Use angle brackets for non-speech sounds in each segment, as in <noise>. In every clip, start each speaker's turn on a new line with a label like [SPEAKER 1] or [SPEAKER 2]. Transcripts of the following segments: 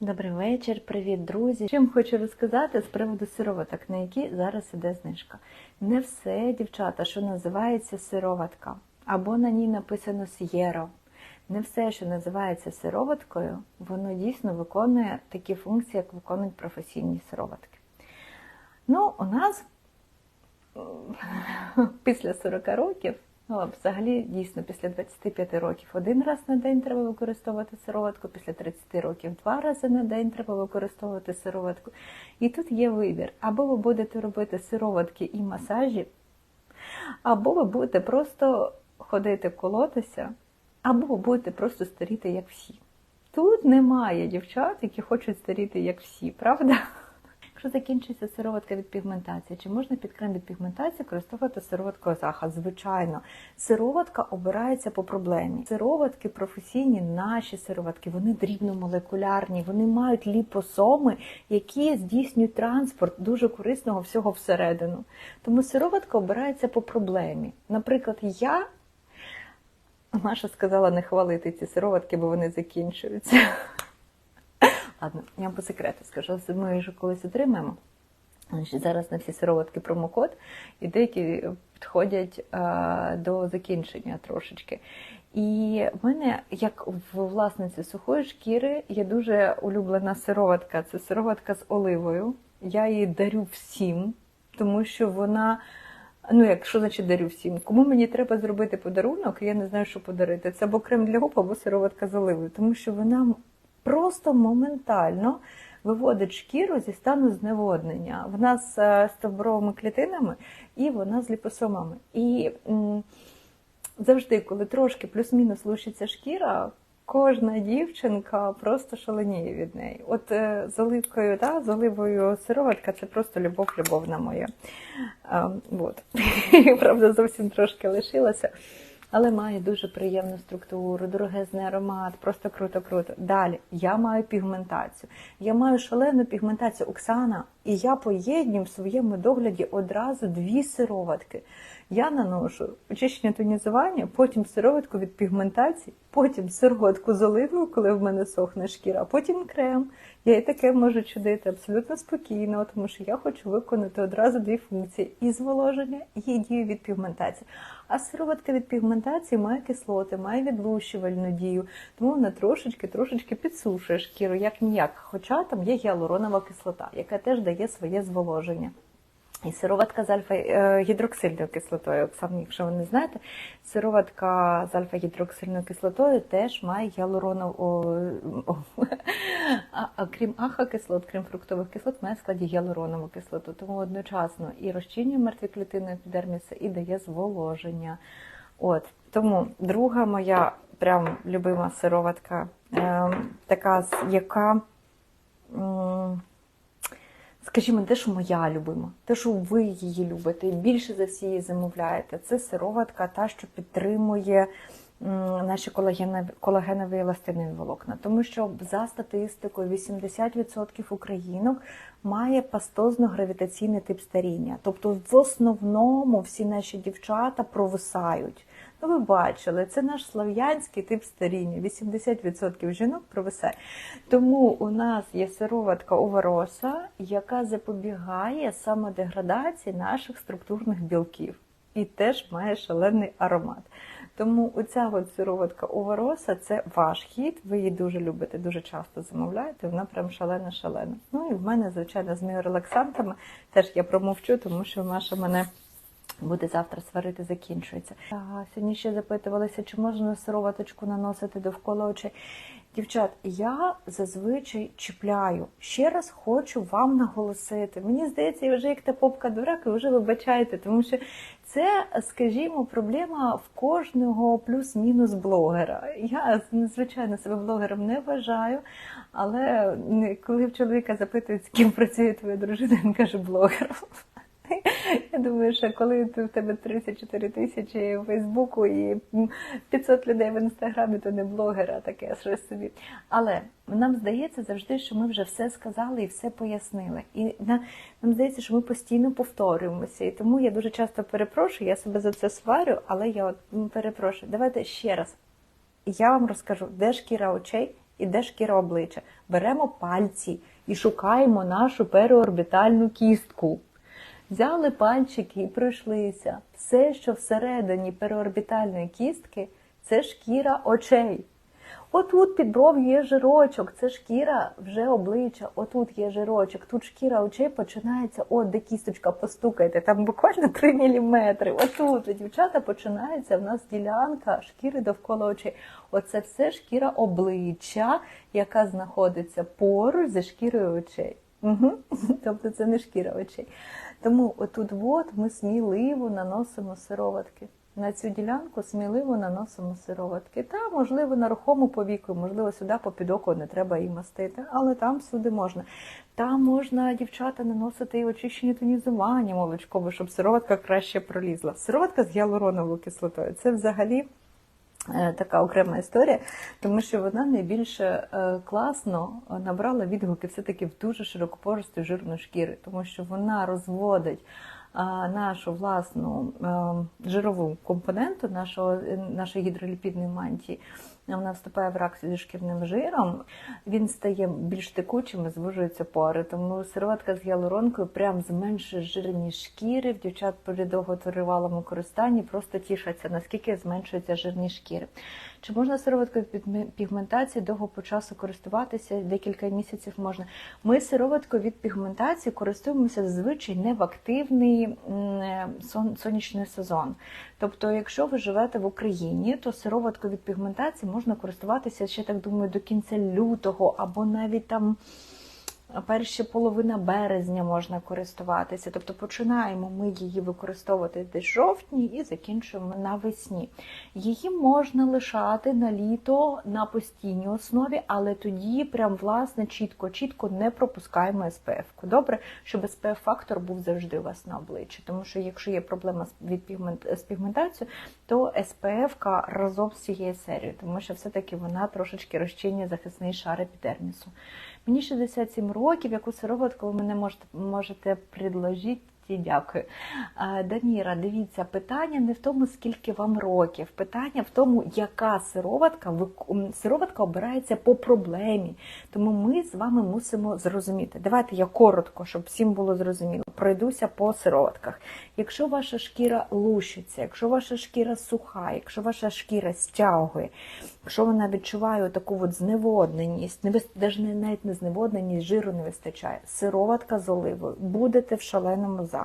[SPEAKER 1] Добрий вечір, привіт, друзі. Чим хочу розказати з приводу сироваток, на які зараз іде знижка. Не все, дівчата, що називається сироватка, або на ній написано с'єро. Не все, що називається сироваткою, воно дійсно виконує такі функції, як виконують професійні сироватки. Ну, у нас <laughs> після 40 років, взагалі дійсно після 25 років один раз на день треба використовувати сироватку, після 30 років два рази на день треба використовувати сироватку. І тут є вибір. Або ви будете робити сироватки і масажі, або ви будете просто ходити колотися, або ви будете просто старіти, як всі. Тут немає дівчат, які хочуть старіти, як всі, правда? Якщо закінчиться сироватка від пігментації, чи можна під крем від пігментації використовувати сироватку Азаха? Звичайно, сироватка обирається по проблемі. Сироватки професійні, наші сироватки, вони дрібномолекулярні, вони мають ліпосоми, які здійснюють транспорт дуже корисного всього всередину. Тому сироватка обирається по проблемі. Наприклад, я. Маша сказала не хвалити ці сироватки, бо вони закінчуються. Ладно, я вам по секрету скажу, ми їх колись отримаємо. Зараз на всі сироватки промокод, і деякі підходять а, до закінчення трошечки. І в мене, як в власниці сухої шкіри, є дуже улюблена сироватка. Це сироватка з оливою. Я її дарю всім, тому що вона. Ну, як що значить дарю всім? Кому мені треба зробити подарунок, я не знаю, що подарити. Це або крем для губ, або сироватка з оливою, тому що вона просто моментально виводить шкіру зі стану зневоднення. Вона з е, стовбуровими клітинами і вона з ліпосомами. І завжди, коли трошки плюс-мінус лущиться шкіра, кожна дівчинка просто шаленіє від неї. От е, з оливкою, да, з оливою сироватка це просто любов, любовна моя. А, вот. <laughs> Правда, зовсім трошки лишилася. Але має дуже приємну структуру, дорогезний аромат, просто круто-круто. Далі я маю пігментацію. Я маю шалену пігментацію Оксана, і я поєднюю в своєму догляді одразу дві сироватки. Я наношу очищення тонізування, потім сироватку від пігментації, потім сироватку з оливою, коли в мене сохне шкіра, потім крем. Я і таке можу чудити абсолютно спокійно, тому що я хочу виконати одразу дві функції: і зволоження, і дію від пігментації. А сироватка від пігментації має кислоти, має відлущувальну дію, тому вона трошечки-трошечки підсушує шкіру, як ніяк. Хоча там є гіалуронова кислота, яка теж дає своє зволоження. І сироватка з альфа-гідроксильною кислотою, Оксана, якщо ви не знаєте, сироватка з альфа-гідроксильною кислотою теж має гіалуронову, крім аха-кислот, крім фруктових кислот, має в складі гіалуронову кислоту. Тому одночасно і розчинює мертві клітини епідерміса, і дає зволоження. От Тому друга моя прям любима сироватка, е, така, яка. М Скажімо, те, що моя любима, те, що ви її любите, і більше за всі її замовляєте. Це сироватка, та, що підтримує наші колагенові, колагенові еластинові волокна. Тому що за статистикою 80% українок має пастозно-гравітаційний тип старіння. Тобто, в основному всі наші дівчата провисають. Ну, ви бачили, це наш слав'янський тип старіння. 80% жінок провисає. Тому у нас є сироватка овароса, яка запобігає самодеградації наших структурних білків і теж має шалений аромат. Тому оця от сироватка овароса це ваш хід. Ви її дуже любите, дуже часто замовляєте. Вона прям шалена-шалена. Ну і в мене, звичайно, з міорелаксантами теж я промовчу, тому що Маша мене. Буде завтра сварити, закінчується. Сьогодні ще запитувалися, чи можна сироваточку наносити довкола очей. Дівчат, я зазвичай чіпляю. Ще раз хочу вам наголосити. Мені здається, я вже як та попка дурак, і вже вибачаєте, тому що це, скажімо, проблема в кожного плюс-мінус блогера. Я, звичайно, себе блогером не вважаю, але коли в чоловіка запитують, з ким працює твоя дружина, він каже блогером. <laughs> Я думаю, що коли в тебе 34 тисячі в Фейсбуку і 500 людей в інстаграмі, то не блогер, а таке щось собі. Але нам здається завжди, що ми вже все сказали і все пояснили. І нам здається, що ми постійно повторюємося. І тому я дуже часто перепрошую, я себе за це сварю, але я от перепрошую. Давайте ще раз. Я вам розкажу, де шкіра очей і де шкіра обличчя. Беремо пальці і шукаємо нашу переорбітальну кістку. Взяли пальчики і пройшлися. Все, що всередині переорбітальної кістки, це шкіра очей. Отут під бров'ю є жирочок, це шкіра вже обличчя, отут є жирочок, тут шкіра очей починається, от де кісточка, постукайте, там буквально 3 мм. Отут, дівчата, починається в нас ділянка шкіри довкола очей. Оце все шкіра обличчя, яка знаходиться поруч зі шкірою очей. Угу. <laughs> Тобто це не шкіра очей. Тому отут от ми сміливо наносимо сироватки. На цю ділянку сміливо наносимо сироватки. Та, можливо, на рухому повіку, можливо, сюди по під око не треба її мастити, але там сюди можна. Там можна, дівчата, наносити і очищення тонізування молочкове, щоб сироватка краще пролізла. Сироватка з гіалуроновою кислотою це взагалі. Е, Така окрема історія, тому що вона найбільше е, класно набрала відгуки все-таки в дуже широкопорості жирну шкіри, тому що вона розводить нашу власну е, жирову компоненту нашого, е, нашої гідроліпідної мантії. Вона вступає в реакцію зі шкірним жиром, він стає більш текучим і звужуються пори. Тому сироватка з гіалуронкою прям зменшує жирність шкіри. В дівчат при довготривалому користанні просто тішаться, наскільки зменшується жирні шкіри. Чи можна сироваткою під пігментації довго по часу користуватися? Декілька місяців можна. Ми сироваткою від пігментації користуємося зазвичай не в активний е, сон- сонячний сезон. Тобто, якщо ви живете в Україні, то сироваткою від пігментації можна користуватися ще так думаю до кінця лютого або навіть там. Перша половина березня можна користуватися, тобто починаємо ми її використовувати десь жовтні і закінчуємо навесні. Її можна лишати на літо на постійній основі, але тоді прям власне чітко, чітко не пропускаємо СПФ. Добре, щоб СПФ-фактор був завжди у вас на обличчі. Тому що якщо є проблема від пігмент з пігментацією, то СПФ разом з цією серією, тому що все-таки вона трошечки розчинює захисний шар епідермісу. Мені 67 років, яку сироватку ви мене можете, можете предложити. Дякую. Даміра, дивіться, питання не в тому, скільки вам років. Питання в тому, яка сироватка сироватка обирається по проблемі. Тому ми з вами мусимо зрозуміти. Давайте я коротко, щоб всім було зрозуміло, пройдуся по сироватках. Якщо ваша шкіра лущиться, якщо ваша шкіра суха, якщо ваша шкіра стягує, якщо вона відчуває таку от зневодненість, не- навіть не зневодненість, жиру не вистачає, сироватка з оливою, будете в шаленому захваті.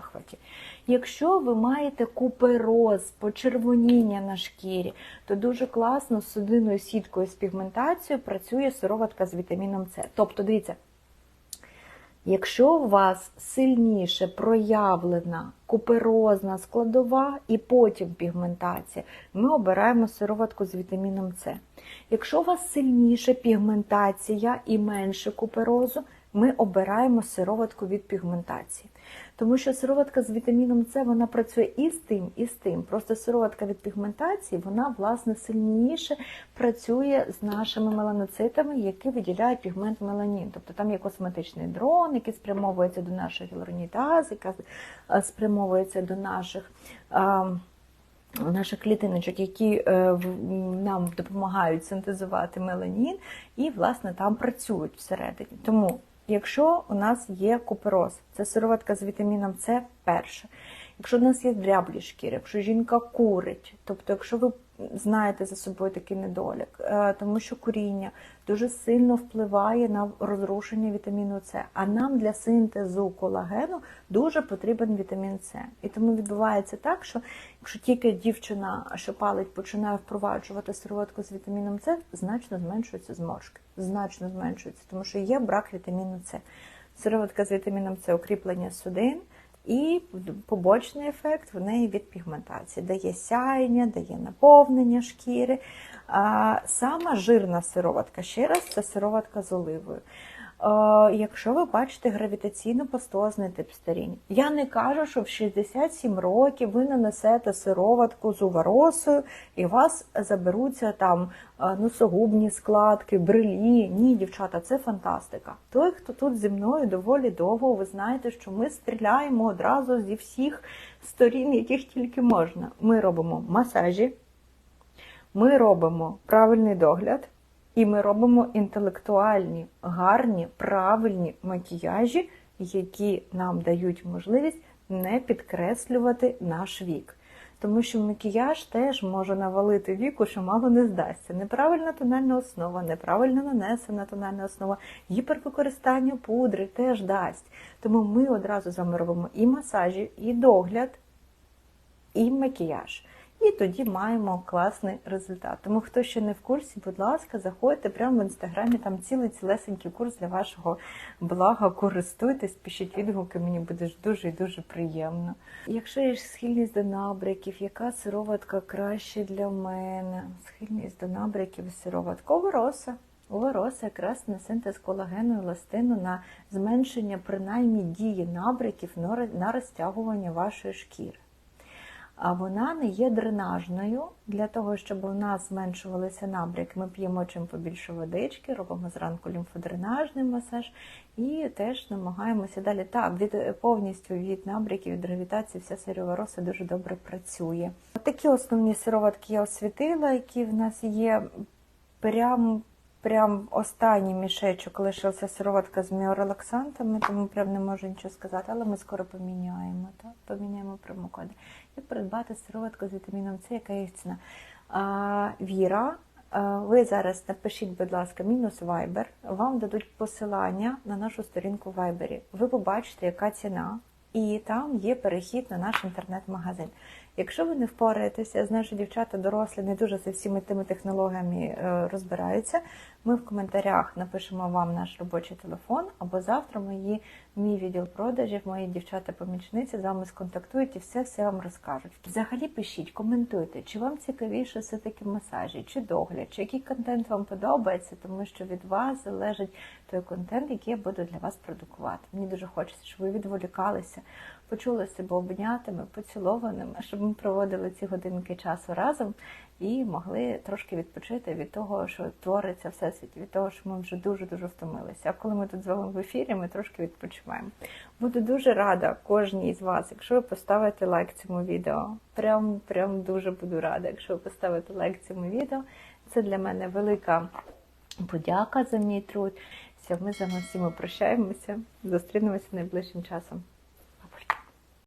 [SPEAKER 1] Якщо ви маєте купероз, почервоніння на шкірі, то дуже класно з судинною сіткою з пігментацією працює сироватка з вітаміном С. Тобто, дивіться, Якщо у вас сильніше проявлена куперозна складова і потім пігментація, ми обираємо сироватку з вітаміном С. Якщо у вас сильніше пігментація і менше куперозу, ми обираємо сироватку від пігментації. Тому що сироватка з вітаміном С вона працює і з тим, і з тим. Просто сироватка від пігментації, вона власне сильніше працює з нашими меланоцитами, які виділяють пігмент меланін. Тобто там є косметичний дрон, який спрямовується до нашої гіалуронідази, яка е, спрямовується до наших. а, Наших клітиночок, які е, нам допомагають синтезувати меланін, і власне там працюють всередині. Тому, якщо у нас є купероз, це сироватка з вітаміном С перше. Якщо у нас є дряблі шкіри, якщо жінка курить, тобто, якщо ви знаєте за собою такий недолік, е, тому що куріння дуже сильно впливає на розрушення вітаміну С. А нам для синтезу колагену дуже потрібен вітамін С. І тому відбувається так, що якщо тільки дівчина, що палить, починає впроваджувати сироватку з вітаміном С, значно зменшуються зморшки, значно зменшуються, тому що є брак вітаміну С. Сироватка з вітаміном С укріплення судин. І побочний ефект в неї від пігментації дає сяєння, дає наповнення шкіри. А сама жирна сироватка, ще раз, це сироватка з оливою. Якщо ви бачите гравітаційно-пастозний тип старіння, я не кажу, що в 67 років ви нанесете сироватку з уваросою і вас заберуться там носогубні складки, брелі. Ні, дівчата, це фантастика. Той, хто тут зі мною доволі довго, ви знаєте, що ми стріляємо одразу зі всіх сторін, яких тільки можна. Ми робимо масажі, ми робимо правильний догляд. І ми робимо інтелектуальні, гарні, правильні макіяжі, які нам дають можливість не підкреслювати наш вік. Тому що макіяж теж може навалити віку, що мало не здасться. Неправильна тональна основа, неправильно нанесена тональна основа, гіпервикористання пудри теж дасть. Тому ми одразу з і масажі, і догляд, і макіяж. І тоді маємо класний результат. Тому хто ще не в курсі, будь ласка, заходьте прямо в інстаграмі, там цілий цілесенький курс для вашого блага. Користуйтесь, пишіть відгуки, мені буде дуже і дуже приємно. Якщо є схильність до набряків, яка сироватка краще для мене? Схильність до набряків сироватка Овороса. Овороса якраз на синтез колагену і еластину, на зменшення принаймні дії набряків на розтягування вашої шкіри а вона не є дренажною. Для того, щоб у нас зменшувалися набряки, ми п'ємо чим побільше водички, робимо зранку лімфодренажний масаж і теж намагаємося далі. Так, від повністю від набряків, від гравітації вся сирова роса дуже добре працює. Такі основні сироватки я освітила, які в нас є прямо. Прям останній мішечок лишився сироватка з міорелаксантами, тому прям не можу нічого сказати, але ми скоро поміняємо. Так? Поміняємо промокоди. І придбати сироватку з вітаміном С, яка їх ціна. А, Віра, ви зараз напишіть, будь ласка, мінус Viber, вам дадуть посилання на нашу сторінку в Viber. Ви побачите, яка ціна, і там є перехід на наш інтернет-магазин. Якщо ви не впораєтеся, я знаю, що дівчата дорослі не дуже за всіми тими технологіями е, розбираються. Ми в коментарях напишемо вам наш робочий телефон, або завтра мої мій відділ продажів, мої дівчата-помічниці з вами сконтактують і все все вам розкажуть. Взагалі пишіть, коментуйте, чи вам цікавіше все таки масажі, чи догляд, чи який контент вам подобається, тому що від вас залежить той контент, який я буду для вас продукувати. Мені дуже хочеться, щоб ви відволікалися, почули себе обнятими, поцілованими, щоб ми проводили ці годинки часу разом і могли трошки відпочити від того, що твориться всесвіт, від того, що ми вже дуже-дуже втомилися. А коли ми тут з вами в ефірі, ми трошки відпочиваємо. Буду дуже рада кожній з вас, якщо ви поставите лайк цьому відео. Прям прям дуже буду рада, якщо ви поставите лайк цьому відео. Це для мене велика подяка за мій труд. Все, ми з вами всіми прощаємося. Зустрінемося найближчим часом.